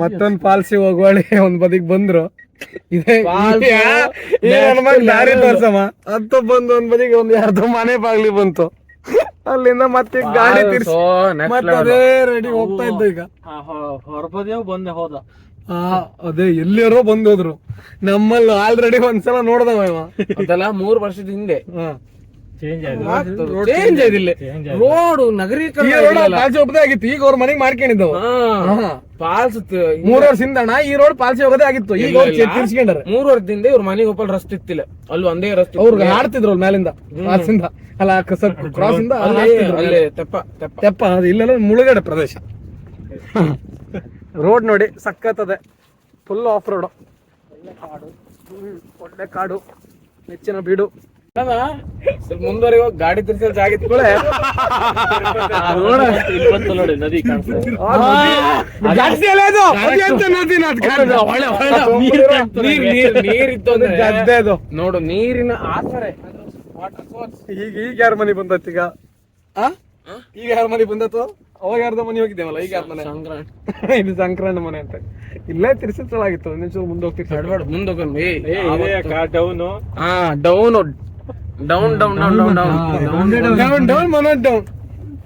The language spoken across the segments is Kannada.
ಮತ್ತೊಂದ್ ಪಾಲ್ಸಿ ಹೋಗೋಳಿ ಒಂದ್ ಬದಿಗ್ ಬಂದ್ರು. ಇದೇ ದಾರಿ ತೋರ್ಸಮ್ಮ. ಅಂತ ಬಂದು ಒಂದ್ ಬದಿಗೆ ಒಂದ್ ಯಾರ್ದೋ ಮನೆ ಬಾಗ್ಲಿ ಬಂತು. ಅಲ್ಲಿಂದ ಮತ್ತೆ ಗಾಡಿ ತಿರ್ಸಿ ಮತ್ತೆ ಅದೇ ರೆಡಿ ಹೋಗ್ತಾ ಇದ್ದ ಈಗ. ಹೊರಬದಿಯೋ ಬಂದೆ ಹೋದ. ಆ ಅದೇ ಎಲ್ಲಿಯಾರೋ ಬಂದೋದ್ರು ನಮ್ಮಲ್ಲಿ ಆಲ್ರೆಡಿ ಒಂದ್ಸಲ ನೋಡ್ದವ ಅದೆಲ್ಲ ಮೂರ್ ವರ್ಷದ ಹಿಂದೆ. ಚೇಂಜ್ ಆಗಿಲ್ಲ ರೋಡ್ ನಗರೀಕರಣ ಈ ರೋಡ್ ಪಾಲ್ಸಿ ಒಬ್ಬದೇ ಆಗಿತ್ತು. ಈಗ ಅವ್ರ ಮನೆಗೆ ಮಾಡ್ಕೊಂಡಿದ್ದವ. ಹಾ. ಪಾಲ್ಸ್ ಮೂರ್ ವರ್ಷದಿಂದ ಅಣ್ಣ ಈ ರೋಡ್ ಪಾಲ್ಸಿ ಹೋಗೋದೇ ಆಗಿತ್ತು. ಈಗ ಅವ್ರು ತಿರ್ಸ್ಕೊಂಡಾರೆ. ಮೂರ್ ವರ್ಷದಿಂದ ಇವ್ರ ಮನೆಗೆ ಒಪ್ಪಲ್ ರಸ್ತೆ ಇತ್ತಿಲ್ಲ. ಅಲ್ಲಿ ಒಂದೇ ರಸ್ತೆ ಇತ್ತು. ಅವ್ರಿಗೆ ಆಡ್ತಿದ್ರು ಅವ್ರ ಮೇಲಿಂದ. ಪಾಲ್ಸಿಂದ. ಅಲ್ಲ ಕ್ರಾಸ್ ಇಂದ ಅಲ್ಲಿ ತೆಪ್ಪ ತೆಪ್ಪ. ಅದು ಇಲ್ಲೆಲ್ಲ ಮುಳುಗಡೆ ಪ್ರದೇಶ. ರೋಡ್ ನೋಡಿ ಸಕ್ಕತ್ತದೆ. ಫುಲ್ ಆಫ್ ರೋಡ್ ಒಳ್ಳೆ ಕಾಡು. ನೆಚ್ಚಿನ ಬೀಡು. ಸ್ವಲ್ಪ ಮುಂದುವರೆಗೆ ಹೋಗಿ ಗಾಡಿ ತಿರ್ಸಲ್ ಜಾಗ ಇಟ್ಕೊಳ್ಳೆ. ನೋಡಿ ನದಿ ಜಾಸ್ತಿ ಅಲ್ಲ ಅದು ಅದು ಎಂತ ನದಿನ ಅದು ಕಾಡು. ನೀರ್ ನೀರ್ ನೀರ್ ಅಂದ್ರೆ ಗದ್ದೆ ಅದು. ನೋಡು ನೀರಿನ ಆಸರೆ. ವಾಟರ್ ಸೋರ್ಸ್ ಈಗ ಈಗ ಯಾರ ಮನೆ ಬಂದತ್ ಈಗ? ಆ? ಈಗ ಯಾರ ಮನೆ ಬಂದತ್ತು? ಅವಾಗ ಯಾರ್ದ ಮನೆ ಹೋಗಿದ್ದೇವಲ್ಲ ಈಗ ಯಾರ ಮನೆ? ಸಂಕ್ರಾಂತಿ. ಇದು ಸಂಕ್ರಾಂತ ಮನೆ ಅಂತ. ಇಲ್ಲೇ ತಿರ್ಸಿಸಲಾಗಿತ್ತು ಒಂದ್ ನಿಮಿಷ ಮುಂದೆ ಹೋಗ್ತಿರ್ತಾರೆ. ಮುಂದೆ ಮುಂದೆ ಡೌನ್? ಹಾ down. Down down down down down down down ಮನ ಡೌನ್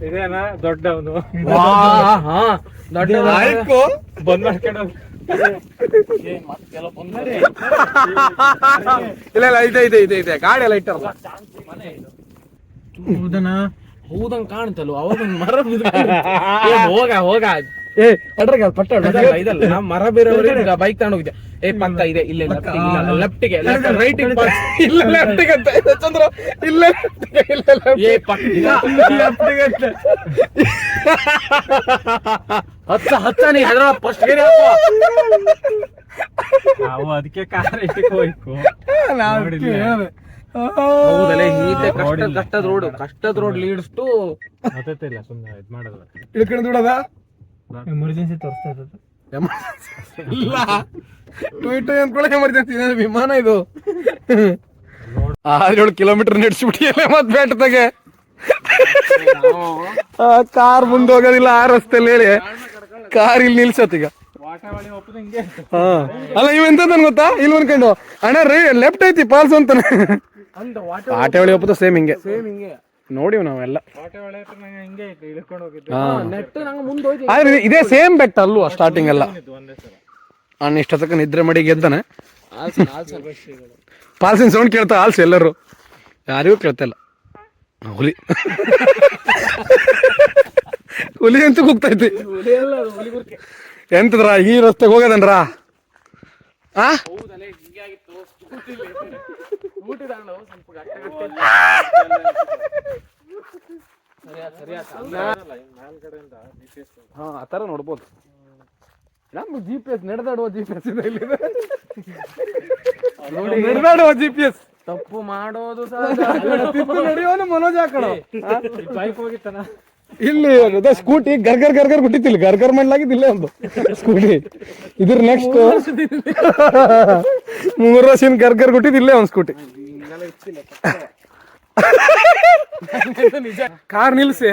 ಇದೇನಾ? ದೊಡ್ಡವನು ಡೌನ್ ದೊಡ್ಡ ಆಯ್ತು ಬಂದ್ ಮಾಡ್ಕೊಂಡು ಇಲ್ಲ ಇಲ್ಲ ಇದೆ ಇದೆ ಇದೆ ಇದೆ. ಗಾಡಿ ಎಲ್ಲ ಇಟ್ಟರಲ್ಲ. ಹೌದಂಗ್ ಕಾಣ್ತಲ್ಲ ಅವಾಗ ಒಂದ್ ಮರ ಬಿದ್ಕೊಂಡು- ಏ, ಹೋಗ ಹೋಗ. ಏ ಅಡ್ರಗ ಪಟ್ಟ ಇದಲ್ಲ, ಇದಲ್ಲ ನಾ ಮರ ಬೇರೆಯವ್ರಿಗೆ ಬೈಕ್ ತಗೊಂಡ್ ಹೋಗಿದ್ದೆ. ಏ ಪಕ್ಕ ಇದೆ ಇಲ್ಲೇ ಲೆಫ್ಟಿಗೆ ರೈಟ್ ಇಲ್ಲ ಲೆಫ್ಟಿಗೆ ಅಂತ ಚಂದ್ರ ಇಲ್ಲ ಲೆಫ್ಟಿಗೆ ಇಲ್ಲ ಏ ಪಕ್ಕ ಹತ್ತ ಹತ್ತ ನೀ ಹೆದ್ರ ಫಸ್ಟ್ ಗೇರ್ ಹಾಕೋ ನಾವು ಅದಕ್ಕೆ ಕಾರ್ ಇಟ್ಟಕ್ಕೆ ಹೋಯ್ಕು. ನಾವು ಅದಕ್ಕೆ ಹೇಳ್ದೆ. ಕಷ್ಟ ಕಷ್ಟದ ರೋಡ್ ಕಷ್ಟದ ರೋಡ್ ಲೀಡ್ಸ್ ಟು ಇಲ್ಲ ಸುಮ್ಮನೆ ಇದು ಮಾಡೋದು. ಇಳ್ಕೊಂಡು ಬಿಡೋದ ಎಮರ್ಜೆನ್ಸಿ ತೋರಿಸ್ತಾ ಇದ್ದದ್ದು. ಇಲ್ಲ. ಟ್ವಿಟ್ ಅಂದ್ಕೊಳ್ಳಿ ಎಮರ್ಜೆನ್ಸಿ ವಿಮಾನ ಇದು? ಆರೇಳು ಕಿಲೋಮೀಟರ್ ನಡೆಸ್ಬಿಟ್ಟಿಯಲ್ಲ ಮತ್ ಬೇಟದಾಗೆ ಕಾರ್ ಮುಂದೆ ಹೋಗೋದಿಲ್ಲ ಆ ರಸ್ತೆಯಲ್ಲಿ ಹೇಳಿ. ಕಾರ್ ಇಲ್ಲಿ ನಿಲ್ಸತ್ತೀಗ ಅಲ್ಲ ಇವೆಂತ ಗೊತ್ತಾ? ಇಲ್ಲಿ ಅನ್ಕೊಂಡು ಅಣ್ಣ ರೀ ಲೆಫ್ಟ್ ಐತಿ ಪಾಲ್ಸ್ ಅಂತ ಆಟವಳಿ ಒಪ್ಪದ ಸೇಮ್ ಹಿಂಗೆ. ಸೇಮ್ ನೋಡಿವ್ ನಾವೆಲ್ಲ ಇದೇ ಸೇಮ್ ಬೆಟ್ಟ ಅಲ್ಲೂ ಸ್ಟಾರ್ಟಿಂಗ್ ಎಲ್ಲ. ಅಣ್ಣ ಇಷ್ಟತಕ್ಕ ನಿದ್ರೆ ಮಡಿ ಗೆದ್ದಾನೆ. ಪಾಲ್ಸಿನ ಸೌಂಡ್ ಕೇಳ್ತಾ ಆಲ್ಸ್ ಎಲ್ಲರೂ. ಯಾರಿಗೂ ಕೇಳ್ತಾ ಇಲ್ಲ. ಹುಲಿ. ಹುಲಿ ಅಂತ ಕೂಗ್ತೈತಿ ಎಂತದ್ರ? ಈ ರಸ್ತೆಗೆ ಹೋಗೋದನ್ರ ಆ? ಹಾ ಆ ಥರ ನೋಡ್ಬೋದು. ನಮ್ಗೆ ಜಿ ಪಿ ಎಸ್ ನಡೆದಾಡುವ ಜಿ ಪಿ ಎಸ್ ಇದೆ ಇಲ್ಲಿ ನಡೆದಾಡುವ ಜಿ ಪಿ ಎಸ್ ತಪ್ಪು ಮಾಡೋದು ಸಹ ನಡೆಯೋನು ಮನೋಜ್ ಹಾಕೋಣ ಬೈಕ್ ಹೋಗಿತ್ತನ? ಇಲ್ಲಿ ಅದ ಸ್ಕೂಟಿ ಗರ್ಗರ್ ಗರ್ಗರ್ ಬಿಟ್ಟಿತ್ತಿಲ್ಲ. ಗರ್ಗರ್ ಮಾಡ್ಲಾಗಿದ್ದಿಲ್ಲ ಒಂದು ಸ್ಕೂಟಿ. ಇದ್ರ ನೆಕ್ಸ್ಟ್ ಮೂರು ವರ್ಷ ಗರ್ಗರ್ ಇಲ್ಲೇ ಒಂದು ಸ್ಕೂಟಿ. ಕಾರ್ ನಿಲ್ಸಿ.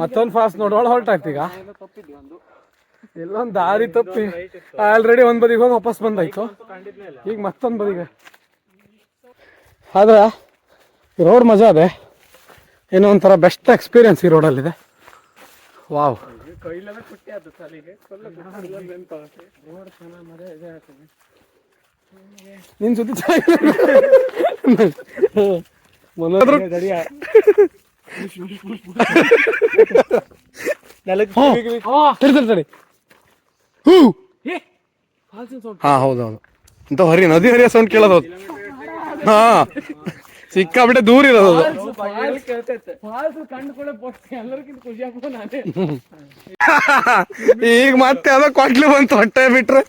ಮತ್ತೊಂದು ಫಾಸ್ಟ್ ನೋಡೋಳ ಹೊರಟಾಗ್ತೀಗ ಈಗ ಎಲ್ಲೊಂದ್ ದಾರಿ ತಪ್ಪಿ. ಆಲ್ರೆಡಿ ಒಂದ್ ಬದಿಗೆ ಹೋಗಿ ವಾಪಸ್ ಬಂದಾಯ್ತು. ಈಗ ಮತ್ತೊಂದು ಬದಿಗೆ. ಆದ್ರೆ ರೋಡ್ ಮಜಾ ಅದೇ. ಏನೋ ಒಂಥರ ಬೆಸ್ಟ್ ಎಕ್ಸ್ಪೀರಿಯನ್ಸ್ ಈ ರೋಡಲ್ಲಿದೆ ವಾವ್ ನಿನ್ ಸುದ್ದಿ ಹಾ. ಹೌದೌದು. ಇಂಥ ಹರಿ ನದಿ ಹರಿಯ ಸೌಂಡ್ ಕೇಳೋದು ಹಾ. ಸಿಕ್ಕಾಬಿಟ್ಟೆ ದೂರ ಇರೋದು ಈಗ ಮತ್ತೆ ಅದ ಕೊಟ್ಲು ಬಂತು ಹೊಟ್ಟೆ ಬಿಟ್ರೆ.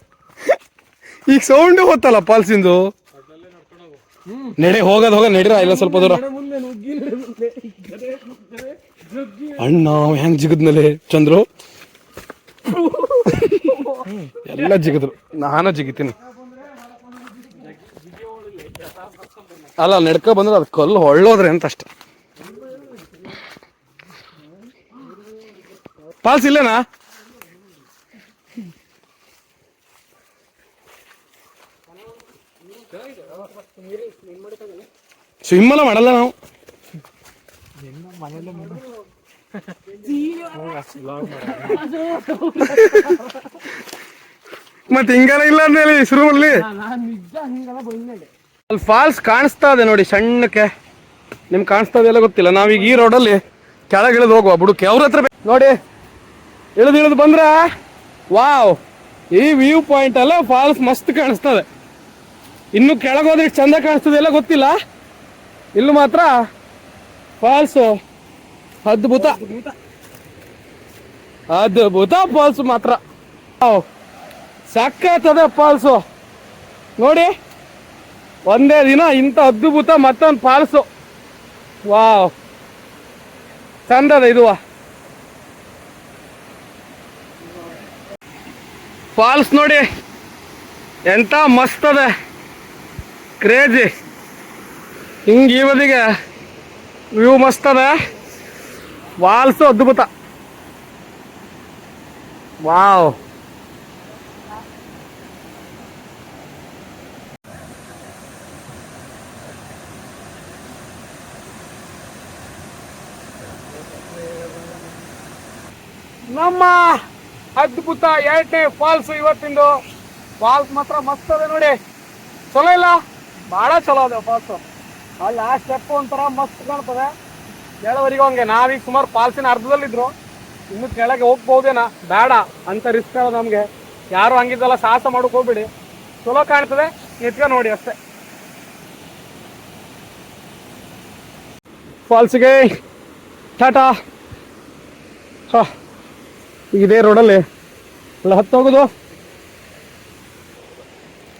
ಈಗ ಸೌಂಡ್ ಗೊತ್ತಲ್ಲ ಪಾಲ್ಸಿಂದು? ನಡೆ ಹೋಗೋದು ಹೋಗ ನಡೀರ ಇಲ್ಲ ಸ್ವಲ್ಪ ದೂರ. ಅಣ್ಣ ಹೆಂಗ್ ಜಿಗದ್ಮೇಲೆ ಚಂದ್ರು? ಎಲ್ಲ ಜಿಗಿದ್ರು. ನಾನು ಜಿಗಿತೀನಿ. ಅಲ್ಲ ನಡ್ಕೊ ಬಂದ್ರೆ ಅದು ಕಲ್ಲು ಹೊಳ್ಳೋದ್ರೆ ಅಂತ ಅಷ್ಟೆ. ಪಾಲ್ಸ್ ಇಲ್ಲೇನಾ? ಸ್ವಿಮ್ಮೆಲ್ಲ ಮಾಡಲ್ಲ ನಾವು. ಮತ್ತೆ ಹಿಂಗಾರ ಇಲ್ಲ ಅಂದೇಳಿ ಶುರು ಮಾಡ್ಲಿ. ಅಲ್ಲಿ ಫಾಲ್ಸ್ ಕಾಣಿಸ್ತಾ ಇದೆ ನೋಡಿ, ಸಣ್ಣಕ್ಕೆ. ನಿಮ್ಗೆ ಕಾಣಿಸ್ತಾ ಇದೆಲ್ಲ ಗೊತ್ತಿಲ್ಲ. ನಾವೀಗ ಈ ರೋಡಲ್ಲಿ ಕೆಳಗೆ ಇಳಿದು ಹೋಗುವ ಬುಡಕ್ಕೆ ಅವ್ರ ಹತ್ರ ನೋಡಿ, ಇಳಿದು ಇಳಿದು ಬಂದ್ರ? ವಾವ್ ಈ ವ್ಯೂ ಪಾಯಿಂಟ್ ಅಲ್ಲ ಫಾಲ್ಸ್ ಮಸ್ತ್ ಕಾಣಿಸ್ತದೆ ಇನ್ನು ಕೆಳಗೆ ಹೋದ್ರೆ ಚಂದ ಕಾಣಿಸ್ತದೆ ಎಲ್ಲ ಗೊತ್ತಿಲ್ಲ. ಇಲ್ಲಿ ಮಾತ್ರ ಫಾಲ್ಸ್ ಅದ್ಭುತ. ಅದ್ಭುತ ಫಾಲ್ಸ್ ಮಾತ್ರ. ಸಕ್ಕತ್ತದ ಫಾಲ್ಸು ನೋಡಿ. ಒಂದೇ ದಿನ ಇಂಥ ಅದ್ಭುತ ಮತ್ತೊಂದು ಫಾಲ್ಸು ವಾವ್. ಚಂದದ ಇದು. ಫಾಲ್ಸ್ ನೋಡಿ. ಎಂತ ಮಸ್ತ್ ಅದ ಕ್ರೇಜಿ ಹಿಂಗೆ ಬದಿಗೆ ವ್ಯೂ ಮಸ್ತ್ ಅದ ಫಾಲ್ಸು ಅದ್ಭುತ. ವಾವ್. ನಮ್ಮ ಅದ್ಭುತ ಎರಡನೇ ಫಾಲ್ಸ್ ಇವತ್ತಿಂದು. ಫಾಲ್ಸ್ ಮಾತ್ರ ಮಸ್ತ್ ಅದ ನೋಡಿ. ಚಲೋ ಇಲ್ಲ? ಬಹಳ ಚಲೋ ಅದ ಫಾಲ್ಸ್ ಅಲ್ಲಿ ಆ ಸ್ಟೆಪ್ ಒಂಥರ ಮಸ್ತ್ ಕಾಣ್ತದೆ. ಕೆಳವರೆಗೂ ಹಂಗೆ. ನಾವೀಗ ಸುಮಾರು ಫಾಲ್ಸಿನ ಅರ್ಧದಲ್ಲಿದ್ರು. ಇನ್ನು ಕೆಳಗೆ ಹೋಗ್ಬೋದೇನ ಬೇಡ. ಅಂತ ರಿಸ್ಕ್ ಅದ ನಮ್ಗೆ. ಯಾರು ಹಂಗಿದ್ದಲ್ಲ ಸಾಹಸ ಮಾಡಕ್ ಹೋಗ್ಬಿಡಿ. ಚಲೋ ಕಾಣ್ತದೆ. ಎತ್ಕ ನೋಡಿ ಅಷ್ಟೇ. ಫಾಲ್ಸಿಗೆ ಟಾಟಾ. ಹಾ. ಇದೇ ರೋಡಲ್ಲಿ ಅಲ್ಲ. ಹತ್ತು ಹೋಗುದು.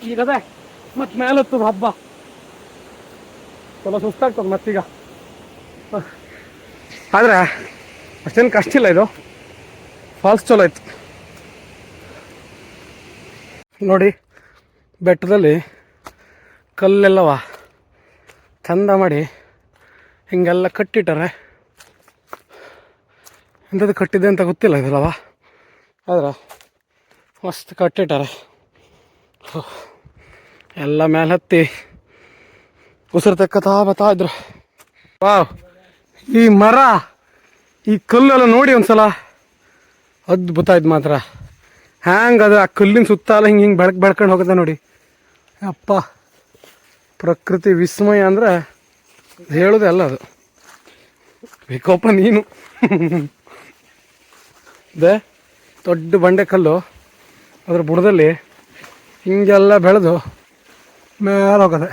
ಈಗ ಅದೇ, ಮತ್ತೆ ಮೇಲೆ ಹತ್ತದ ಹಬ್ಬ. ಸ್ವಲ್ಪ ಸುಸ್ತಾಗ್ತದೆ ಮತ್ತೀಗ. ಆದ್ರೆ, ಅಷ್ಟೇನು ಕಷ್ಟ ಇಲ್ಲ ಇದು. ಫಾಲ್ಸ್ ಚಲೋ ಆಯ್ತು ನೋಡಿ, ಬೆಟ್ಟದಲ್ಲಿ ಕಲ್ಲೆಲ್ಲವ ಚಂದ ಮಾಡಿ ಹಿಂಗೆಲ್ಲ ಕಟ್ಟಿಟ್ಟಾರೆ. ಎಂಥದ್ದು ಕಟ್ಟಿದೆ ಅಂತ ಗೊತ್ತಿಲ್ಲ ಇದಲ್ಲವ? ಆದ್ರೆ ಮಸ್ತ್ ಕಟ್ಟಿಟ್ಟಾರೆ. ಎಲ್ಲ ಮೇಲೆ ಹತ್ತಿ ಉಸಿರು ತಕ್ಕತಾ ಬತ್ತಾ ಇದ್ರು. ವಾವ್, ಈ ಮರ, ಈ ಕಲ್ಲೆಲ್ಲ ನೋಡಿ ಒಂದ್ಸಲ. ಅದ್ಭುತ ಇದು ಮಾತ್ರ. ಹ್ಯಾಂಗೆ ಅದು ಆ ಕಲ್ಲಿನ ಸುತ್ತ ಎಲ್ಲ ಹಿಂಗೆ ಹಿಂಗೆ ಬೆಳಕು ಬೆಳ್ಕೊಂಡು ಹೋಗುತ್ತೆ ನೋಡಿ. ಅಪ್ಪ ಪ್ರಕೃತಿ ವಿಸ್ಮಯ ಅಂದ್ರೆ ಹೇಳೋದೇ ಅಲ್ಲ ಅದು. ಬೇಕಪ್ಪ ನೀನು. ಇದೆ. ದೊಡ್ಡ ಬಂಡೆ ಕಲ್ಲು ಅದ್ರ ಬುಡದಲ್ಲಿ ಹಿಂಗೆಲ್ಲ ಬೆಳೆದು ಮೇಲೆ ಹೋಗದೆ.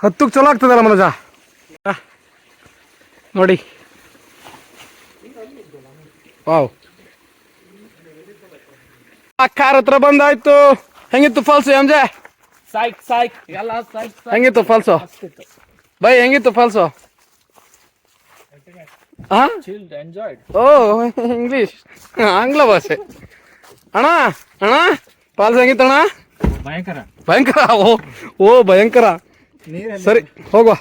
ಹತ್ತಕ್ಕೆ ಚಲೋ ಆಗ್ತದಲ್ಲ ಮನೋಜ? ನೋಡಿ. ವಾವ್. ಆ ಕಾರ್ ಹತ್ರ ಬಂದಾಯ್ತು. ಹೆಂಗಿತ್ತು ಫಾಲ್ಸು ಎಂಜೆ ಸಾಯ್ಕ್ ಸಾಯ್ಕ್. ಎಲ್ಲ ಸಾಯ್ಕ್ ಹೆಂಗಿತ್ತು ಫಾಲ್ಸು ಬೈ ಹೆಂಗಿತ್ತು ಫಾಲ್ಸು ಓ ಇಂಗ್ಲಿಷ್ ಆಂಗ್ಲ ಭಾಷೆ. ಅಣ್ಣ ಅಣ್ಣ ಪಾಲ್ ಸಂಗೀತ ಅಣ್ಣ? ಭಯಂಕರ. ಭಯಂಕರ? ಓ ಓ ಭಯಂಕರ. ಸರಿ ಹೋಗುವ.